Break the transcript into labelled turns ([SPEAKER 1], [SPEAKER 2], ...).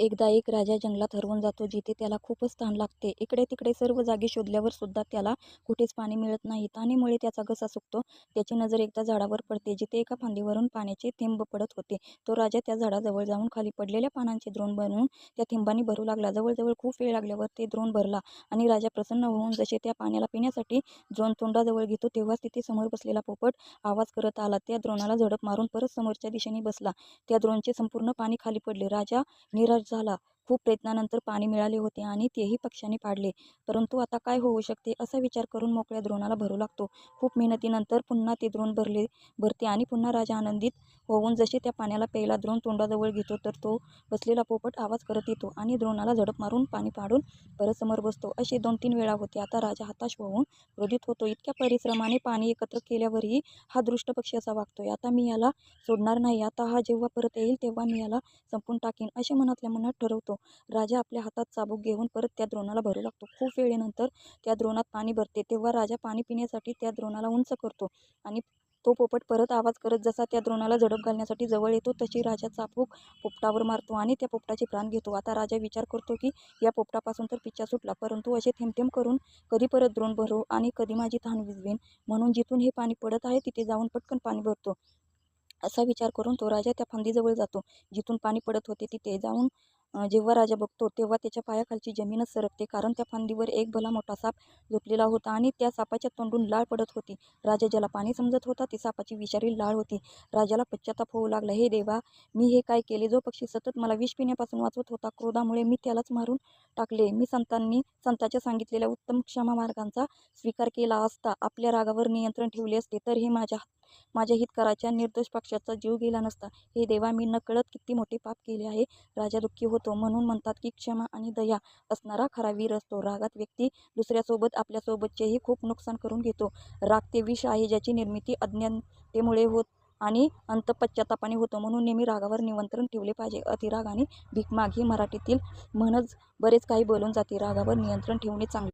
[SPEAKER 1] एकदा एक राजा जंगलात हरवून जातो जिथे त्याला खूपच ताण लागते. इकडे तिकडे सर्व जागी शोधल्यावर सुद्धा त्याला कुठेच पाणी मिळत नाही. ताणीमुळे त्याचा घसा सुकतो. त्याची नजर एकदा झाडावर पडते जिथे एका फांदीवरून पाण्याचे थेंब पडत होते. तो राजा त्या झाडाजवळ जाऊन खाली पडलेल्या पानांचे द्रोण बनवून त्या थेंबांनी भरू लागला. जवळजवळ खूप वेळ लागल्यावर ते द्रोण भरला आणि राजा प्रसन्न होऊन जसे त्या पाण्याला पिण्यासाठी द्रोण तोंडाजवळ घेतो तेव्हाच तिथे समोर बसलेला पोपट आवाज करत आला. त्या द्रोणाला झडप मारून परत समोरच्या दिशेने बसला. त्या द्रोणचे संपूर्ण पाणी खाली पडले. राजा निराश 算了 खूप प्रयत्नानंतर पाणी मिळाले होते आणि तेही पक्षाने पाडले. परंतु आता काय होऊ शकते असा विचार करून मोकळ्या द्रोणाला भरू लागतो. खूप मेहनतीनंतर पुन्हा ते द्रोण भरले भरते आणि पुन्हा राजा आनंदित होऊन जसे त्या पाण्याला प्यायला द्रोण तोंडाजवळ घेतो तर तो बसलेला पोपट आवाज करत येतो आणि द्रोणाला झडप मारून पाणी पाडून परत समोर बसतो. असे दोन तीन वेळा होते. आता राजा हताश होऊन क्रोधित होतो. इतक्या परिश्रमाने पाणी एकत्र केल्यावरही हा दृष्ट पक्षी असा वागतोय. आता मी याला सोडणार नाही. आता हा जेव्हा परत येईल तेव्हा मी याला संपून टाकेन असे मनातल्या मनात ठरवतो. राजा आपल्या हातात चाबूक घेऊन परत त्या द्रोणाला भरू लागतो. खूप वेळेनंतर त्या द्रोणात पाणी भरते तेव्हा राजा पाणी पिण्यासाठी त्या द्रोणाला उंच करतो आणि तो पोपट परत आवाज करत जसा त्या द्रोणाला झडप घालण्यासाठी जवळ येतो तशी राजा चापूक पोपटावर मारतो आणि त्या पोपटाचे प्राण घेतो. आता राजा विचार करतो की या पोपटापासून तर पिच्छा सुटला परंतु असे थेंबथेंब करून कधी परत द्रोण भरू आणि कधी माझी तहान विजवेन म्हणून जिथून हे पाणी पडत आहे तिथे जाऊन पटकन पाणी भरतो. असा विचार करून तो राजा त्या फांदीजवळ जातो जिथून पाणी पडत होते. तिथे जाऊन जेव्हा राजा बघतो तेव्हा त्याच्या पायाखालची जमीनच सरकते कारण त्या फांदीवर एक भला मोठा साप झोपलेला होता आणि त्या सापाच्या तोंडून लाळ पडत होती. राजा ज्याला पाणी समजत होता ती सापाची विषारी लाळ होती. राजाला पश्चाताप होऊ लागला. हे देवा मी हे काय केले. जो पक्षी सतत मला विष पिण्यापासून वाचवत होता क्रोधामुळे मी त्यालाच मारून टाकले. मी संतांनी संतांच्या सांगितलेल्या उत्तम क्षमा मार्गांचा स्वीकार केला असता आपल्या रागावर नियंत्रण ठेवले असते तर हे माझ्या माझ्या हितकाराच्या निर्दोष पक्ष्याचा जीव गेला नसता. हे देवा मी नकळत किती मोठे पाप केले आहे. राजा दुःखी होतो. म्हणून म्हणतात की क्षमा आणि दया असणारा खरा वीर असतो. रागात व्यक्ती दुसऱ्यासोबत आपल्यासोबतचेही खूप नुकसान करून घेतो. राग ते विष आहे ज्याची निर्मिती अज्ञानतेमुळे होत आणि अंत पश्चातापाने होतो. म्हणून नेहमी रागावर नियंत्रण ठेवले पाहिजे. अतिराग आणि भीकमाग ही मराठीतील म्हणच बरेच काही बोलून जाते. रागावर नियंत्रण ठेवणे चांगले.